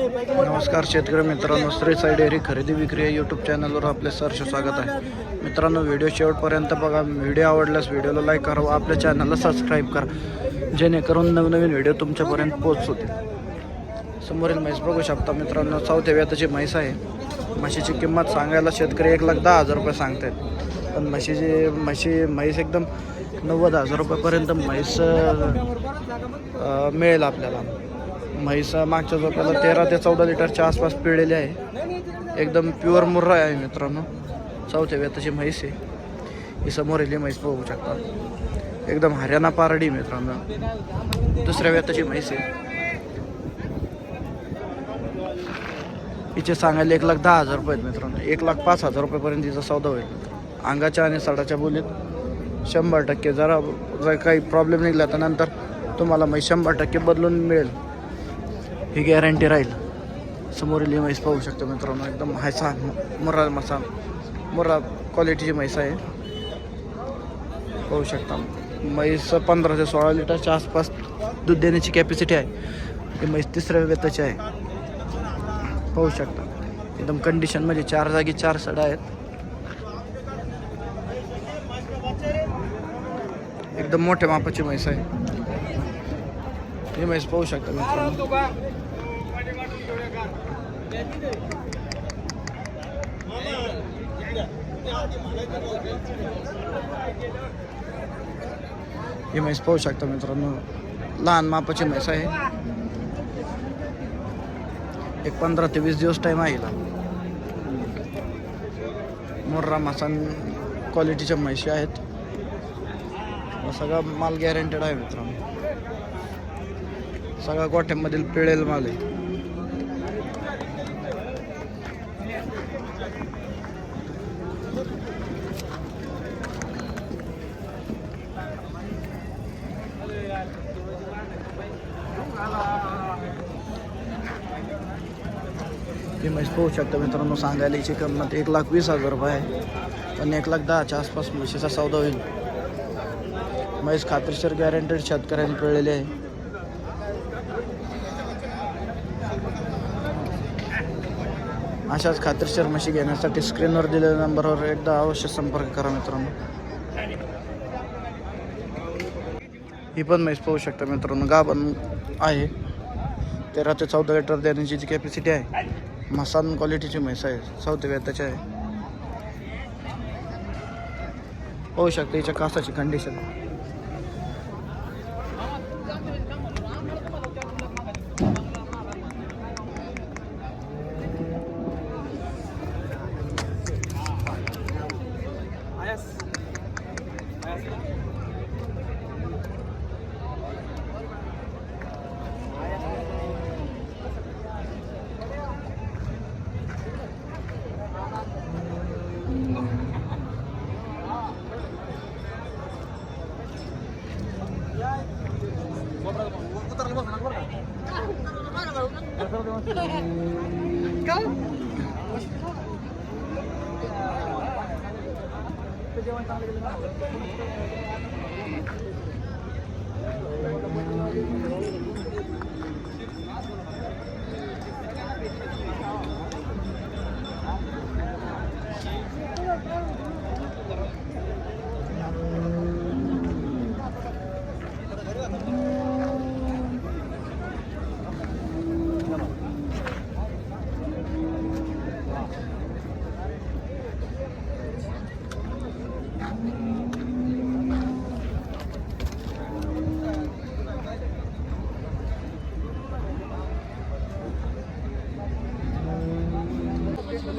नमस्कार शेतकरी मित्रांनो श्री साई डेअरी खरेदी विक्री या यूट्यूब चॅनलवर आपले सहर्ष स्वागत आहे. मित्रांनो व्हिडिओ शेवटपर्यंत बघा. व्हिडिओ आवडल्यास व्हिडिओला लाईक करा व आपल्या चॅनलला सबस्क्राईब करा. जेणेकरून नवनवीन व्हिडिओ तुमच्यापर्यंत पोहोचतील समोरील म्हैस बघू शकता मित्रांनो चौथ्या व्याताची म्हैस आहे. म्हशीची किंमत सांगायला शेतकरी एक लाख दहा हजार रुपये सांगतात पण म्हशीची म्हशी म्हैस एकदम नव्वद हजार रुपयापर्यंत म्हैस मिळेल आपल्याला. म्हैस मागच्या झोप्याला तेरा ते चौदा लिटरच्या आसपास पिळलेली आहे. एकदम प्युअर मुर्रा आहे मित्रांनो. चौथ्या व्यताची म्हैस आहे. ही समोर म्हैस बघू शकता. एकदम हरियाणा पारडी मित्रांनो. दुसऱ्या व्यताची म्हैस आहे. हिचे सांगायला एक लाख दहा हजार रुपये आहेत मित्रांनो. एक लाख पाच हजार रुपयेपर्यंत तिचा सौदा होईल. अंगाच्या आणि सडाच्या बोलीत शंभर टक्के जरा जर काही प्रॉब्लेम निघाला तर नंतर तुम्हाला म्हैस शंभर टक्के बदलून मिळेल. ही गॅरंटी राहील. समोरील ही म्हैस पाहू शकतो मित्रांनो एकदम हायसा मुर्रा मसा मुर्रा क्वालिटीची म्हैस आहे. पाहू शकता म्हैस पंधरा ते सोळा लिटरच्या आसपास दूध देण्याची कॅपॅसिटी आहे. ही म्हैस तिसऱ्या वेताची आहे. पाहू शकता एकदम कंडिशन म्हणजे चार जागी चार सडा आहेत. एकदम मोठ्या मापाची म्हैस आहे. हे मॅच पाहू शकता मित्रांनो. ही पाहू शकता मित्रांनो. लहान मापाची मॅच आहे. एक पंधरा ते वीस दिवस टाईम आहे मोर्रा मासान क्वालिटीच्या म्हैशी आहेत. सगळा माल गॅरंटेड आहे मित्रांनो. सगळ्या गोठ्यामधील पिळेल माल आहे. ही म्हैस पाहू शकता मित्रांनो सांगायला याची किंमत एक लाख वीस हजार रुपये आहे. पण एक लाख दहाच्या आसपास म्हशीचा सौदा होईल. म्हैस खात्रीशीर गॅरंटेड शेतकऱ्यांनी पिळलेली आहे. अशाच खात्रीशीर म्हशी घेण्यासाठी स्क्रीनवर दिलेल्या नंबरवर एकदा अवश्य संपर्क करा मित्रांनो. ही पण म्हैस पाहू शकता मित्रांनो. गाभण आहे. तेरा ते चौदा लिटर देण्याची जी कॅपॅसिटी आहे मसान क्वालिटीची म्हैस आहे. चौथ्या व्यताची आहे. होऊ शकते हिच्या कासाची कंडिशन का? जेवण चांगलं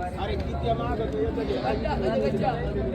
अरे किती माग